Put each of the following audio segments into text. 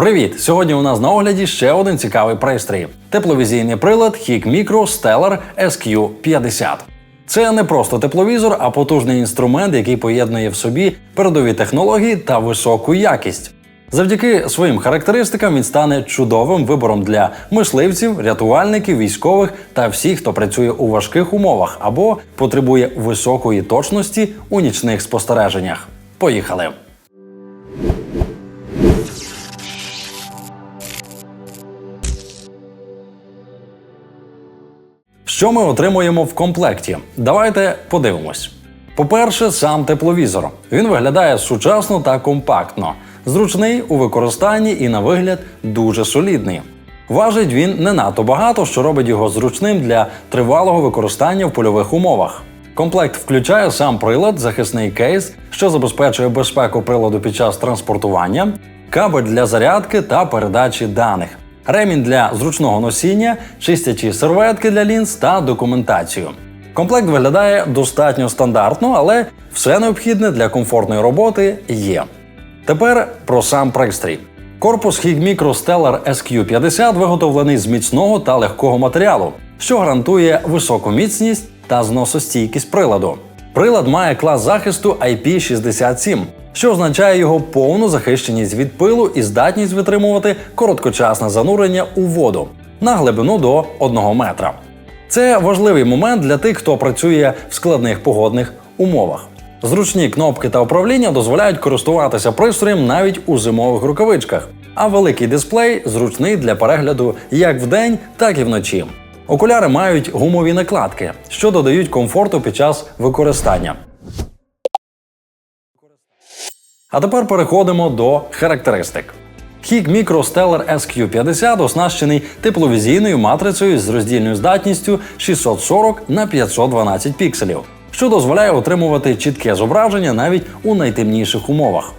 Привіт! Сьогодні у нас на огляді ще один цікавий пристрій: тепловізійний прилад HIG Micro Stellar SQ50. Це не просто тепловізор, а потужний інструмент, який поєднує в собі передові технології та високу якість. Завдяки своїм характеристикам він стане чудовим вибором для мисливців, рятувальників, військових та всіх, хто працює у важких умовах або потребує високої точності у нічних спостереженнях. Поїхали! Що ми отримуємо в комплекті? Давайте подивимось. По-перше, сам тепловізор. Він виглядає сучасно та компактно, зручний у використанні і на вигляд дуже солідний. Важить він не надто багато, що робить його зручним для тривалого використання в польових умовах. Комплект включає сам прилад, захисний кейс, що забезпечує безпеку приладу під час транспортування, кабель для зарядки та передачі даних, ремінь для зручного носіння, чистячі серветки для лінз та документацію. Комплект виглядає достатньо стандартно, але все необхідне для комфортної роботи є. Тепер про сам пристрій. Корпус HIG Micro Stellar SQ50 виготовлений з міцного та легкого матеріалу, що гарантує високу міцність та зносостійкість приладу. Прилад має клас захисту IP67, що означає його повну захищеність від пилу і здатність витримувати короткочасне занурення у воду на глибину до 1 метра. Це важливий момент для тих, хто працює в складних погодних умовах. Зручні кнопки та управління дозволяють користуватися пристроєм навіть у зимових рукавичках, а великий дисплей зручний для перегляду як вдень, так і вночі. Окуляри мають гумові накладки, що додають комфорту під час використання. А тепер переходимо до характеристик. HIG Micro Stellar SQ50 оснащений тепловізійною матрицею з роздільною здатністю 640 на 512 пікселів, що дозволяє отримувати чітке зображення навіть у найтемніших умовах.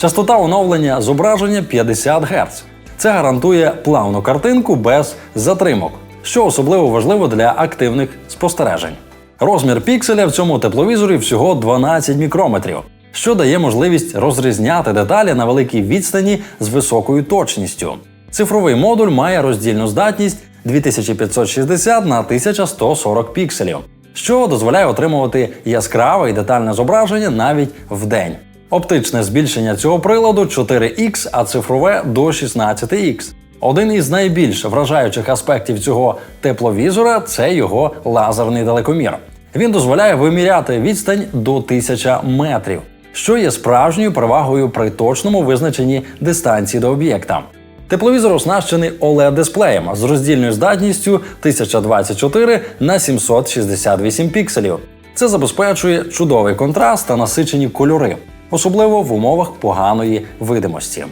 Частота оновлення зображення 50 Гц. Це гарантує плавну картинку без затримок, що особливо важливо для активних спостережень. Розмір пікселя в цьому тепловізорі всього 12 мікрометрів, що дає можливість розрізняти деталі на великій відстані з високою точністю. Цифровий модуль має роздільну здатність 2560 на 1140 пікселів, що дозволяє отримувати яскраве і детальне зображення навіть вдень. Оптичне збільшення цього приладу 4х, а цифрове до 16х. Один із найбільш вражаючих аспектів цього тепловізора це його лазерний далекомір. Він дозволяє виміряти відстань до 1000 метрів, що є справжньою перевагою при точному визначенні дистанції до об'єкта. Тепловізор оснащений oled дисплеєм з роздільною здатністю 1024 на 768 пікселів. Це забезпечує чудовий контраст та насичені кольори, особливо в умовах поганої видимості.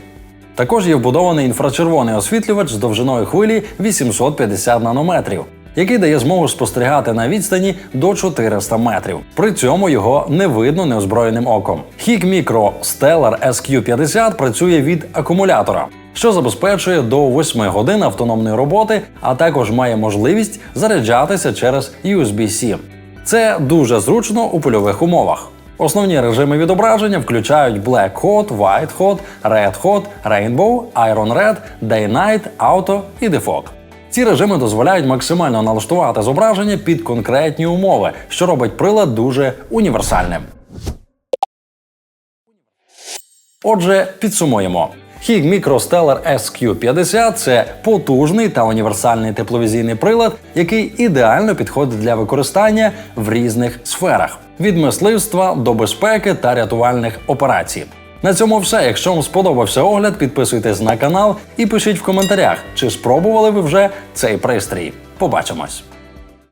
Також є вбудований інфрачервоний освітлювач з довжиною хвилі 850 нанометрів, який дає змогу спостерігати на відстані до 400 метрів. При цьому його не видно неозброєним оком. HIG Micro Stellar SQ50 працює від акумулятора, що забезпечує до 8 годин автономної роботи, а також має можливість заряджатися через USB-C. Це дуже зручно у польових умовах. Основні режими відображення включають Black Hot, White Hot, Red Hot, Rainbow, Iron Red, Day Night, Auto і Defog. Ці режими дозволяють максимально налаштувати зображення під конкретні умови, що робить прилад дуже універсальним. Отже, підсумуємо. HIG Micro Stellar SQ50 це потужний та універсальний тепловізійний прилад, який ідеально підходить для використання в різних сферах від мисливства до безпеки та рятувальних операцій. На цьому все. Якщо вам сподобався огляд, підписуйтесь на канал і пишіть в коментарях, чи спробували ви вже цей пристрій. Побачимось!